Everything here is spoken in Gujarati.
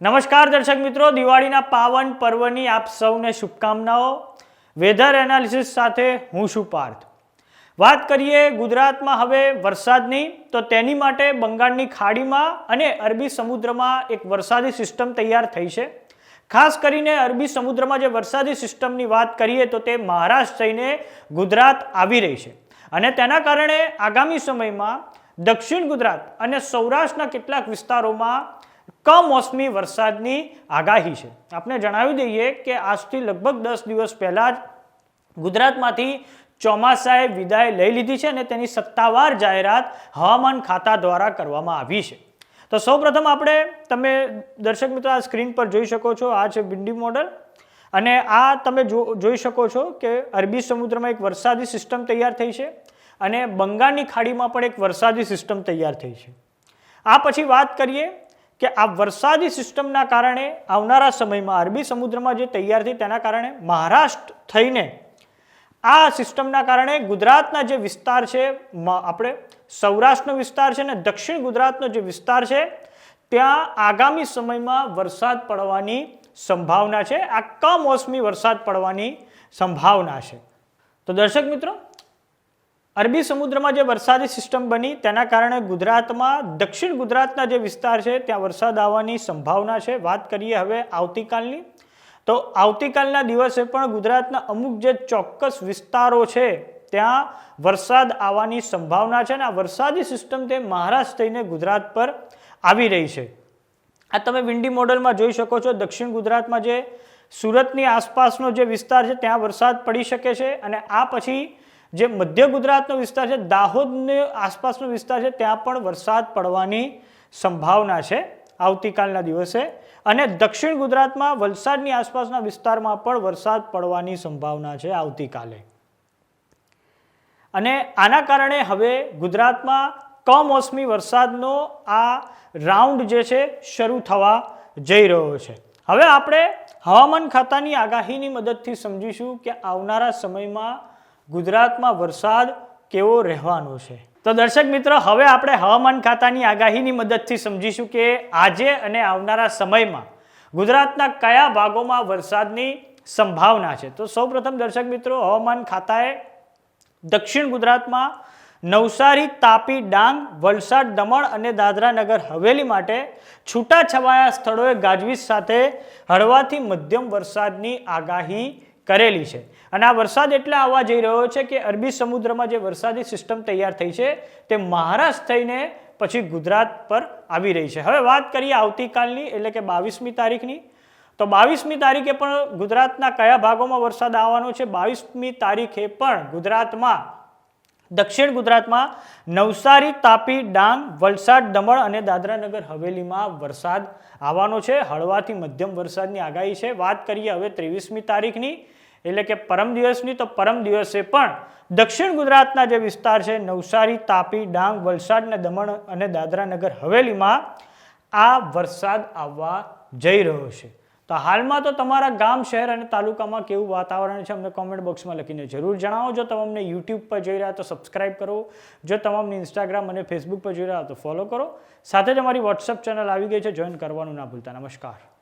નમસ્કાર દર્શક મિત્રો, દિવાળીના પાવન પર્વની આપ સૌને શુભકામનાઓ. વેધર એનાલિસિસ સાથે હું છું પાર્થ. વાત કરીએ ગુજરાતમાં હવે વરસાદની, તો તેની માટે બંગાળની ખાડીમાં અને અરબી સમુદ્રમાં એક વરસાદી સિસ્ટમ તૈયાર થઈ છે. ખાસ કરીને અરબી સમુદ્રમાં જે વરસાદી સિસ્ટમની વાત કરીએ, તો તે મહારાષ્ટ્ર થઈને ગુજરાત આવી રહી છે. અને તેના કારણે આગામી સમયમાં દક્ષિણ ગુજરાત અને સૌરાષ્ટ્રના કેટલાક વિસ્તારોમાં કમોસમી વરસાદની આગાહી છે. આપણે જણાવી દઈએ કે આજથી લગભગ દસ દિવસ પહેલાં જ ગુજરાતમાંથી ચોમાસાએ વિદાય લઈ લીધી છે અને તેની સત્તાવાર જાહેરાત હવામાન ખાતા દ્વારા કરવામાં આવી છે. તો સૌપ્રથમ આપણે તમે દર્શક મિત્રો આ સ્ક્રીન પર જોઈ શકો છો, આ છે બિંડી મોડલ. અને આ તમે જોઈ શકો છો કે અરબી સમુદ્રમાં એક વરસાદી સિસ્ટમ તૈયાર થઈ છે અને બંગાળની ખાડીમાં પણ એક વરસાદી સિસ્ટમ તૈયાર થઈ છે. આ પછી વાત કરીએ કે આ વરસાદી સિસ્ટમના કારણે આવનારા સમયમાં અરબી સમુદ્રમાં જે તૈયાર થઈ તેના કારણે મહારાષ્ટ્ર થઈને આ સિસ્ટમના કારણે ગુજરાતના જે વિસ્તાર છે આપણે સૌરાષ્ટ્રનો વિસ્તાર છે અને દક્ષિણ ગુજરાતનો જે વિસ્તાર છે, ત્યાં આગામી સમયમાં વરસાદ પડવાની સંભાવના છે. આ કમોસમી વરસાદ પડવાની સંભાવના છે. તો દર્શક મિત્રો અરબી સમુદ્રમાં જે વરસાદી સિસ્ટમ બની, તેના કારણે ગુજરાતમાં, દક્ષિણ ગુજરાતના જે વિસ્તાર છે, ત્યાં વરસાદ આવવાની સંભાવના છે. વાત કરીએ હવે આવતીકાલની. તો આવતીકાલના દિવસે પણ ગુજરાતના અમુક જે ચોક્કસ વિસ્તારો છે, ત્યાં વરસાદ આવવાની સંભાવના છે અને આ વરસાદી સિસ્ટમ તે મહારાષ્ટ્ર થઈને ગુજરાત પર આવી રહી છે. આ તમે વિન્ડી મોડલમાં જોઈ શકો છો, દક્ષિણ ગુજરાતમાં જે સુરતની આસપાસનો જે વિસ્તાર છે, ત્યાં વરસાદ પડી શકે છે અને આ પછી જે મધ્ય ગુજરાતનો વિસ્તાર છે, દાહોદને આસપાસનો વિસ્તાર છે, ત્યાં પણ વરસાદ પડવાની સંભાવના છે આવતીકાલના દિવસે. અને દક્ષિણ ગુજરાતમાં વલસાડની આસપાસના વિસ્તારમાં પણ વરસાદ પડવાની સંભાવના છે આવતીકાલે. અને આના કારણે હવે ગુજરાતમાં કમોસમી વરસાદનો આ રાઉન્ડ જે છે, શરૂ થવા જઈ રહ્યો છે. હવે આપણે હવામાન ખાતાની આગાહીની મદદથી સમજીશું કે આવનારા સમયમાં ગુજરાતમાં વરસાદ કેવો રહેવાનો છે? તો દર્શક મિત્રો, હવે આપણે હવામાન ખાતાની આગાહીની મદદથી સમજીશું કે આજે અને આવનારા સમયમાં ગુજરાતના કયા ભાગોમાં વરસાદની સંભાવના છે. તો સૌપ્રથમ દર્શક મિત્રો, હવામાન ખાતાએ દક્ષિણ ગુજરાતમાં નવસારી, તાપી, ડાંગ, વલસાડ, દમણ અને દાદરા નગર હવેલી માટે છૂટાછવાયા સ્થળોએ ગાજવીજ સાથે હળવાથી મધ્યમ વરસાદની આગાહી કરેલી છે. અને આ વરસાદ એટલે આવવા જઈ રહ્યો છે કે અરબી સમુદ્રમાં જે વરસાદી સિસ્ટમ તૈયાર થઈ છે, તે મહારાષ્ટ્ર થઈને પછી ગુજરાત પર આવી રહી છે. હવે વાત કરીએ આવતીકાલની, એટલે કે બાવીસમી તારીખની. તો બાવીસમી તારીખે પણ ગુજરાતના કયા ભાગોમાં વરસાદ આવવાનો છે? બાવીસમી તારીખે પણ ગુજરાતમાં, દક્ષિણ ગુજરાતમાં નવસારી, તાપી, ડાંગ, વલસાડ, દમણ અને દાદરાનગર હવેલીમાં વરસાદ આવવાનો છે. હળવાથી મધ્યમ વરસાદની આગાહી છે. વાત કરીએ હવે ત્રેવીસમી તારીખની. એટલે કે પરમ દિવસની તો પરમ દિવસે પણ દક્ષિણ ગુજરાતના જે વિસ્તાર છે, નવસારી, તાપી, ડાંગ, વલસાડ ને દમણ અને દાદરાનગર હવેલીમાં આ વરસાદ આવવા જઈ રહ્યો છે. તો હાલમાં તો તમારા ગામ, શહેર અને તાલુકામાં કેવું વાતાવરણ છે, અમને કોમેન્ટ બોક્સમાં લખીને જરૂર જણાવો. જો તમે અમને યુટ્યુબ પર જોઈ રહ્યા તો સબસ્ક્રાઇબ કરો. જો તમે અમને ઇન્સ્ટાગ્રામ અને ફેસબુક પર જોઈ રહ્યા તો ફોલો કરો. સાથે જ અમારી વોટ્સઅપ ચેનલ આવી ગઈ છે જોઈન કરવાનું ના ભૂલતા. નમસ્કાર.